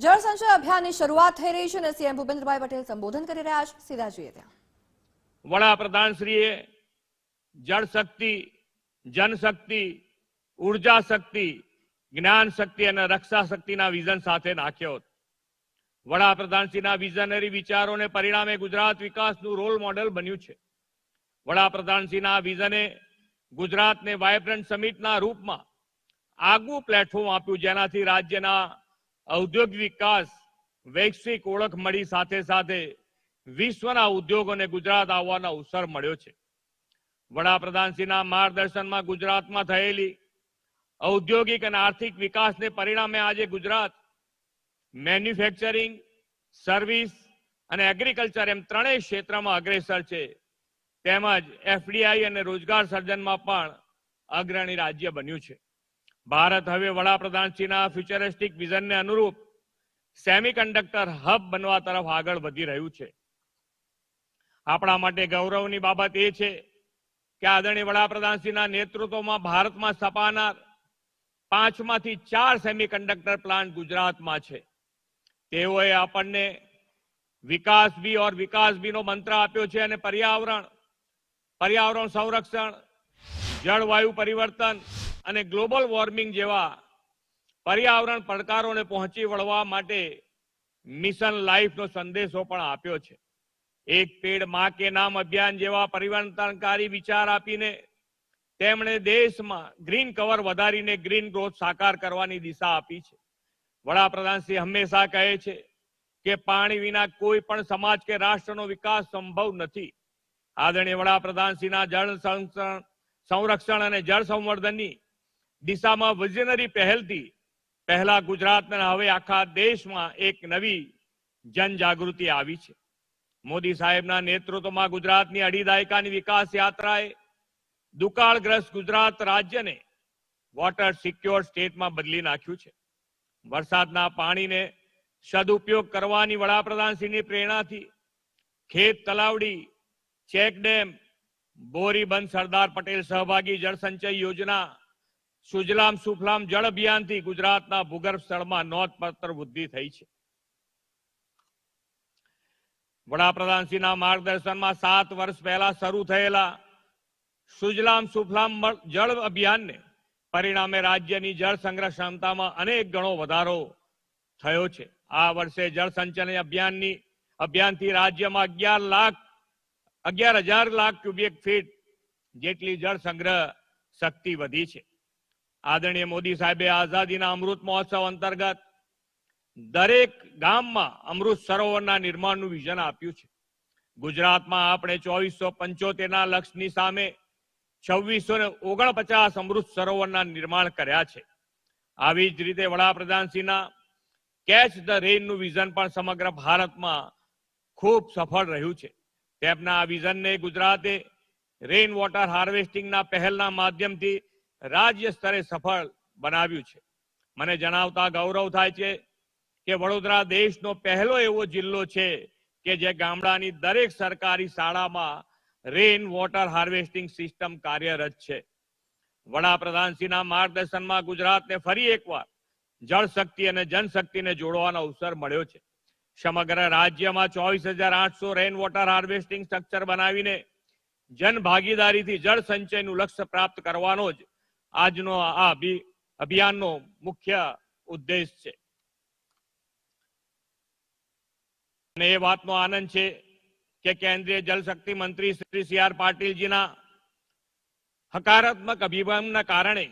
જળ સંચય અભિયાનની શરૂઆત થઈ રહી છે અને સીએમ ભૂપેન્દ્રભાઈ પટેલ સંબોધન કરી રહ્યા છે. સીધા જોઈએ ત્યાં. વડાપ્રધાનશ્રીએ જળ શક્તિ જનશક્તિ ઊર્જા શક્તિ, જ્ઞાન શક્તિ અને રક્ષા શક્તિના વિઝન સાથે નાખ્યો વડાપ્રધાનશ્રીના વિઝનરી વિચારોને પરિણામે ગુજરાત વિકાસનું રોલ મોડેલ બન્યું છે. વડાપ્રધાનશ્રીના વિઝને ગુજરાતને વાયબ્રન્ટ સમિટના રૂપમાં આગવું પ્લેટફોર્મ આપ્યું, જેનાથી રાજ્યના ઔદ્યોગિક વિકાસ, વૈશ્વિક ઓળખ મળી સાથે સાથે વિશ્વના ઉદ્યોગોને ગુજરાત આવવાનો અવસર મળ્યો છે. વડાપ્રધાનશ્રીના માર્ગદર્શનમાં ગુજરાતમાં થયેલી ઔદ્યોગિક અને આર્થિક વિકાસને પરિણામે આજે ગુજરાત મેન્યુફેક્ચરિંગ, સર્વિસ અને એગ્રીકલ્ચર એમ ત્રણેય ક્ષેત્રમાં અગ્રેસર છે. તેમજ એફડીઆઈ અને રોજગાર સર્જનમાં પણ અગ્રણી રાજ્ય બન્યું છે. ભારત હવે વડાપ્રધાનશ્રીના ફ્યુચરિસ્ટિક વિઝનને અનુરૂપ સેમિકન્ડક્ટર હબ બનવા તરફ આગળ વધી રહ્યું છે. આપણા માટે ગૌરવની બાબત એ છે કે આદરણીય વડાપ્રધાનશ્રીના નેતૃત્વમાં ભારતમાં સ્થપાનાર પાંચમાંથી ચાર સેમિકન્ડક્ટર પ્લાન્ટ ગુજરાતમાં છે. તેઓએ આપણને વિકાસ બી ઓર વિકાસ બી નો મંત્ર આપ્યો છે અને પર્યાવરણ પર્યાવરણ સંરક્ષણ, જળવાયુ પરિવર્તન અને ગ્લોબલ વોર્મિંગ જેવા પર્યાવરણ પડકારોને પહોંચી વળવા માટે મિશન લાઈફનો સંદેશો પણ આપ્યો છે. એક પેડમાં કે નામ અભિયાન જેવા પરિવર્તનકારી વિચાર આપીને તેમણે દેશમાં ગ્રીન કવર વધારીને ગ્રીન ગ્રોથ સાકાર કરવાની દિશા આપી છે. વડાપ્રધાન શ્રી હંમેશા કહે છે કે પાણી વિના કોઈ પણ સમાજ કે રાષ્ટ્રનો વિકાસ સંભવ નથી. આદરણીય વડાપ્રધાન શ્રીના જળ સંરક્ષણ અને જળ સંવર્ધનની દિશામાં વિઝનરી પહેલથી પહેલા ગુજરાતના હવે આખા દેશમાં એક નવી જનજાગૃતિ આવી છે. મોદી સાહેબના નેતૃત્વમાં ગુજરાતની અઢી દાયકાની વિકાસ યાત્રાએ દુકાળગ્રસ્ત ગુજરાત રાજ્યને વોટર સિક્યોર સ્ટેટમાં બદલી નાખ્યું છે. વરસાદના પાણીને સદુપયોગ કરવાની વડાપ્રધાનશ્રીની પ્રેરણાથી ખેત તલાવડી, ચેકડેમ, બોરીબંધ સરદાર પટેલ સહભાગી જળ સંચય યોજના સુજલામ સુફલામ જળ અભિયાનથી ગુજરાતના ભૂગર્ભ સ્થળમાં નોંધપાત્ર વૃદ્ધિ થઈ છે. વડાપ્રધાનશ્રીના માર્ગદર્શનમાં સાત વર્ષ પહેલા શરૂ થયેલા સુજલામ સુફલામ જળ અભિયાનને પરિણામે રાજ્યની જળ સંગ્રહ ક્ષમતામાં અનેક ગણો વધારો થયો છે. આ વર્ષે જળ સંચયન અભિયાનની, અભિયાનથી રાજ્યમાં અગિયાર લાખ, અગિયાર હજાર લાખ ક્યુબિક ફીટ જેટલી જળ સંગ્રહ શક્તિ વધી છે. આદરણીય મોદી સાહેબે આઝાદીના અમૃત મહોત્સવ અંતર્ગત દરેક ગામમાં અમૃત સરોવરના નિર્માણનું વિઝન આપ્યું છે. ગુજરાતમાં આપણે ચોવીસો પંચોતેરના લક્ષ્યની સામે છવ્વીસો ને ઓગણપચાસ અમૃત સરોવરના નિર્માણ કર્યા છે. આવી જ રીતે વડાપ્રધાનશ્રીના કેચ ધ રેનનું વિઝન પણ સમગ્ર ભારતમાં ખૂબ સફળ રહ્યું છે. તેમના આ વિઝનને ગુજરાતે રેઇન વોટર હાર્વેસ્ટિંગના પહેલના માધ્યમથી રાજ્ય સ્તરે સફળ બનાવ્યું છે. મને જણાવતા ગૌરવ થાય છે કે વડોદરા દેશનો પહેલો એવો જિલ્લો છે કે જે ગામડાની દરેક સરકારી શાળામાં રેઇન વોટર હાર્વેસ્ટિંગ સિસ્ટમ કાર્યરત છે. વડાપ્રધાનશ્રીના માર્ગદર્શનમાં ગુજરાતને ફરી એકવાર જળ શક્તિ અને જનશક્તિને જોડવાનો અવસર મળ્યો છે. સમગ્ર રાજ્યમાં ચોવીસ હજાર આઠસો રેઇન વોટર હાર્વેસ્ટિંગ સ્ટ્રક્ચર બનાવીને જન ભાગીદારીથી જળ સંચયનું લક્ષ્ય પ્રાપ્ત કરવાનો જ આજનો આ અભિ- અભિયાનનો મુખ્ય ઉદ્દેશ છે. અને એ વાતનો આનંદ છે કે કેન્દ્રીય જલશક્તિ મંત્રી શ્રી સી આર પાટીલજીના હકારાત્મક અભિગમના કારણે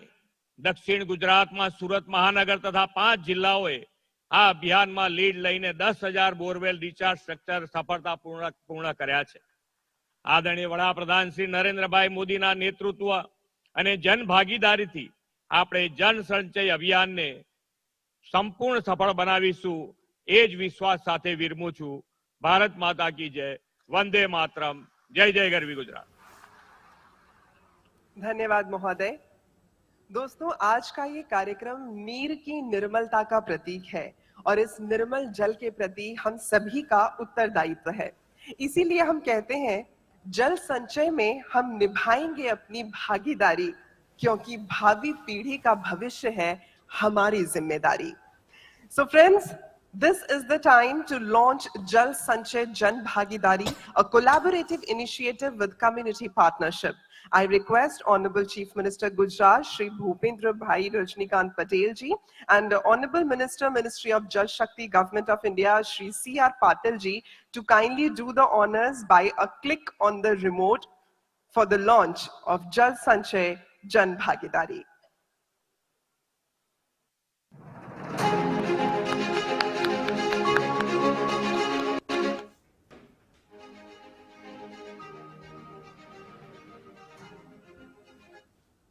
દક્ષિણ ગુજરાતમાં સુરત મહાનગર તથા પાંચ જિલ્લાઓએ આ અભિયાનમાં લીડ લઈને દસ હજાર બોરવેલ રિચાર્જ સ્ટ્રક્ચર સફળતાપૂર્વક પૂર્ણ કર્યા છે. આદરણીય વડાપ્રધાન શ્રી નરેન્દ્રભાઈ મોદીના નેતૃત્વ અને જન ભાગીદારીથી આપણે જન સંચય અભિયાનને સંપૂર્ણ સફળ બનાવીશું એ જ વિશ્વાસ સાથે વિરમું છું ભારત માતા કી જય વંદે માતરમ જય જય ગરવી ગુજરાત धन्यवाद महोदय दोस्तों आज का ये कार्यक्रम नीर की निर्मलता का प्रतीक है और इस निर्मल जल के प्रति हम सभी का उत्तरदायित्व है इसीलिए हम कहते हैं जल संचय में हम निभाएंगे अपनी भागीदारी क्योंकि भावी पीढ़ी का भविष्य है हमारी जिम्मेदारी so friends This is the time to launch Jal Sanchay Jan Bhagidari, a collaborative initiative with community partnership. I request Honorable Chief Minister Gujarat, Shri Bhupendra Bhai Rajnikant Patel ji, and Honorable Minister, Ministry of Jal Shakti, Government of India, Shri C.R. Patil ji, to kindly do the honors by a click on the remote for the launch of Jal Sanchay Jan Bhagidari.